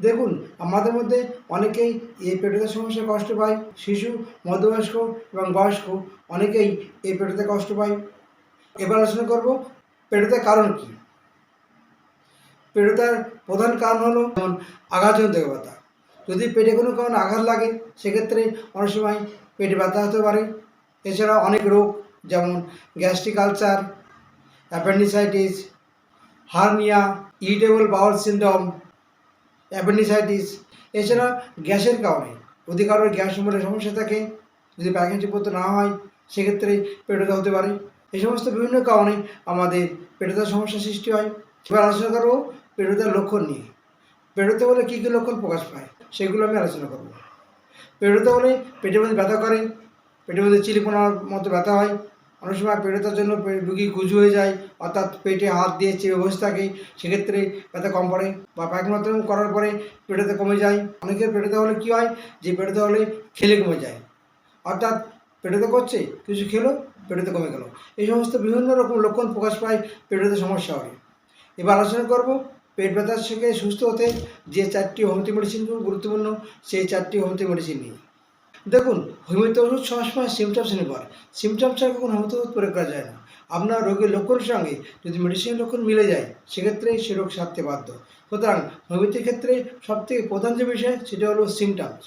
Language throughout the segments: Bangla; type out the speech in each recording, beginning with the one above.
দেখুন, আমাদের মধ্যে অনেকেই এই পেট ব্যথার সমস্যায় কষ্ট পায়। শিশু, মধ্যবয়স্ক এবং বয়স্ক অনেকেই এই পেটেতে কষ্ট পায়। এবার আলোচনা করব পেট ব্যথার কারণ কী? পেট ব্যথার প্রধান কারণ হলো যেমন আঘাতজনিত ব্যথা। যদি পেটে কোনো কারণে আঘাত লাগে, সেক্ষেত্রে অনেক সময় পেটে ব্যথা হতে পারে। এছাড়া অনেক রোগ, যেমন gastric ulcer, appendicitis, hernia, irritable bowel syndrome appendicitis, এছাড়া গ্যাসের কারণে যদি কারোর গ্যাস সম্বন্ধে সমস্যা থাকে, যদি পায়খানা ঠিকমতো না হয়, সেক্ষেত্রে পেট ব্যথা হতে পারে। এই সমস্ত বিভিন্ন কারণে আমাদের পেট ব্যথার সমস্যা সৃষ্টি হয়। এবার আলোচনা করব পেট ব্যথার লক্ষণ নিয়ে। পেট ব্যথা হলে কী কী লক্ষণ প্রকাশ পায়, সেগুলো আমি আলোচনা করব। পেট ব্যথা হলে পেটের মধ্যে ব্যথা করে, পেটের মধ্যে চিলিপোনার মতো ব্যথা হয় অনেক সময় পেট ব্যথার জন্য রুগী গুজু হয়ে যায়, অর্থাৎ পেটে হাত দিয়ে চেপে বসে থাকে, সেক্ষেত্রে ব্যথা কম পড়ে বা পায়খানা করার পরে পেটেতে কমে যায়। অনেকের পেট ব্যথা হলে কী হয় যে পেট ব্যথা হলে খেলে কমে যায়। অর্থাৎ পেট ব্যথা করছে, কিছু খেলো, পেটেতে কমে গেল। এই সমস্ত বিভিন্ন রকম লক্ষণ প্রকাশ পায় পেটেতে সমস্যা হয় এবার আলোচনা করব পেট ব্যথার থেকে সুস্থ হতে যে চারটি হোমিওপ্যাথি মেডিসিন গুরুত্বপূর্ণ, সেই চারটি হোমিওপ্যাথি মেডিসিন নিয়ে। দেখুন হোমিওপ্যাথি ওষুধ সবসময় সিমটমস নির্ভর। সিমটমস ছাড়া কখনো হোমিওপ্যাথি প্রয়োগ করা যায় না। আপনার রোগের লক্ষণের সঙ্গে যদি মেডিসিনের লক্ষণ মিলে যায়, সেক্ষেত্রে সে রোগ সারতে বাধ্য। সুতরাং হোমিওপ্যাথির ক্ষেত্রে সবথেকে প্রধান যে বিষয়, সেটা হলো সিমটমস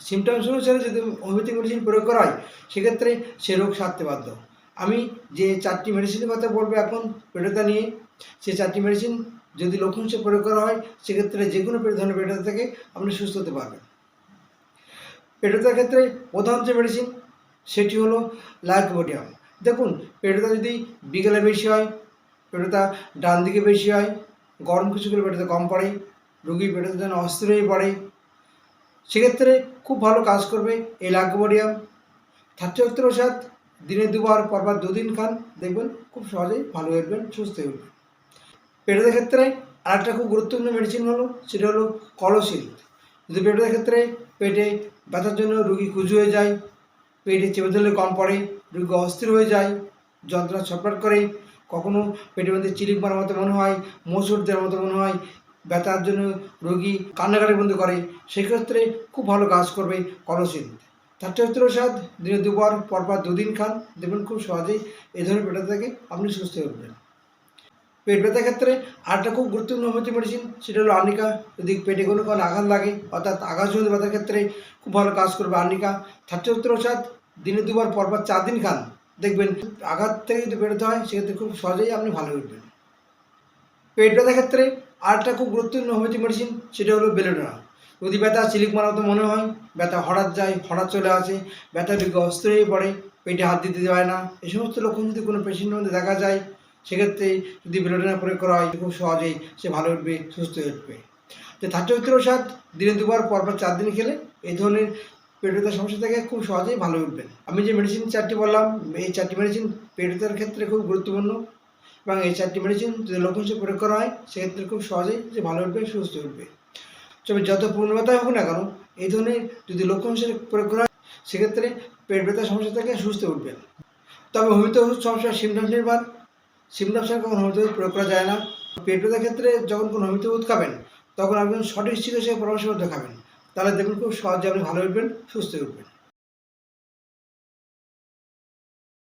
সিমটমস অনুসারে যদি হোমিওপ্যাথিক মেডিসিন প্রয়োগ করা হয়, সেক্ষেত্রে সে রোগ সারতে বাধ্য। আমি যে চারটি মেডিসিনের কথা বলব এখন পেটতা নিয়ে সেই চারটি মেডিসিন যদি লক্ষণ হিসেবে প্রয়োগ করা হয়, সেক্ষেত্রে যে কোনো ধরনের পেটতা থেকে আপনি সুস্থ হতে পারবেন। পেটতার ক্ষেত্রে প্রধান যে মেডিসিন সেটি হলো লাইকোবোডিয়াম দেখুন পেটতা যদি বিকেলে বেশি হয় পেটতা ডান দিকে বেশি হয়, গরম কিছু করে পেটতে কম পড়ে রুগী পেটতে যেন অস্থির হয়ে পড়ে, সেক্ষেত্রে খুব ভালো কাজ করবে এই লাইকোবোডিয়াম থার্টি ওষুধ দিনে দুবার পরবার দুদিন খান, দেখবেন খুব সহজেই ভালো হয়ে উঠবেন, সুস্থ হয়ে উঠবেন। পেটের ক্ষেত্রে আরেকটা খুব গুরুত্বপূর্ণ মেডিসিন হলো, সেটা হলো কলসিল। যদি পেটের ক্ষেত্রে পেটে ব্যথার জন্য রুগী কুজু হয়ে যায়, পেটে চেপে ধরলে কম পড়ে, রুগী অস্থির হয়ে যায়, যন্ত্রণা ছটফট করে, কখনো পেটের মধ্যে চিলিপ মারার মতো মনে হয়, মসুর দেওয়ার মতো মনে হয়, ব্যথার জন্য রোগী কান্নাকাটি বন্ধ করে, সেক্ষেত্রে খুব ভালো কাজ করবে কলসিল থার্টি ওষুধ দিনে দুবার, পরপর দুদিন খান, দেখবেন খুব সহজেই এই ধরনের পেটা থেকে আপনি সুস্থ হয়ে উঠবেন। পেট ব্যথার ক্ষেত্রে আরেকটা খুব গুরুত্বপূর্ণ হোমিওপ্যাথি মেডিসিন সেটা হলো আর্নিকা। যদি পেটে কোনো কোনো আঘাত লাগে, অর্থাৎ আঘাতজনিত ব্যথার ক্ষেত্রে খুব ভালো কাজ করবে আর্নিকা। থার্টি ওষুধ দিনে দুবার, পরপর চার দিন খান। দেখবেন আঘাত থেকে যদি বেরোতে হয়, সেক্ষেত্রে খুব সহজেই আপনি ভালো উঠবেন। পেট ব্যথার ক্ষেত্রে আরেকটা খুব গুরুত্বপূর্ণ হোমিওপ্যাথি মেডিসিন সেটা হলো বেলোডোনা যদি ব্যথা চিলিক মারার মতো মনে হয়, ব্যথা হঠাৎ যায়, হঠাৎ চলে আসে ব্যথা দিকে অস্থির হয়ে পড়ে, পেটে হাত দিতে দেওয়া না এই সমস্ত লক্ষণ যদি কোনো পেশেন্টের মধ্যে দেখা যায় সেক্ষেত্রে যদি বেলোডোনা প্রয়োগ করা হয়, খুব সহজেই সে ভালো উঠবে, সুস্থ হয়ে উঠবে। তো থার্টি সাত, দিনে দুবার, পরপর চার দিন খেলে এই ধরনের পেট ব্যথার সমস্যা থেকে খুব সহজেই ভালো উঠবেন। আমি যে মেডিসিন চারটি বললাম, এই চারটি মেডিসিন পেট ব্যথার ক্ষেত্রে খুব গুরুত্বপূর্ণ এবং এই চারটি মেডিসিন যদি লক্ষণ হিসেবে প্রয়োগ করা হয়, সেক্ষেত্রে খুব সহজেই যে ভালো উঠবে, সুস্থ উঠবে। তবে যত পূর্ণ ব্যথাই হোক না কেন, এই ধরনের যদি লক্ষণ হিসেবে প্রয়োগ করা হয়, সেক্ষেত্রে পেট ব্যথার সমস্যা থেকে সুস্থ উঠবেন। তবে হোমিওপ্যাথি সমস্যা সিমটমস নির্ভর সিমটমস কখন হোমিওপ্যাথি প্রয়োগ করা যায় না। পেট ব্যথার ক্ষেত্রে যখন কোনো হোমিওপ্যাথি ওষুধ খাবেন, তখন আপনি সঠিক চিকিৎসা পরামর্শ মধ্যে খাবেন তাহলে দেখুন খুব সহজে আপনি ভালো উঠবেন সুস্থ উঠবেন।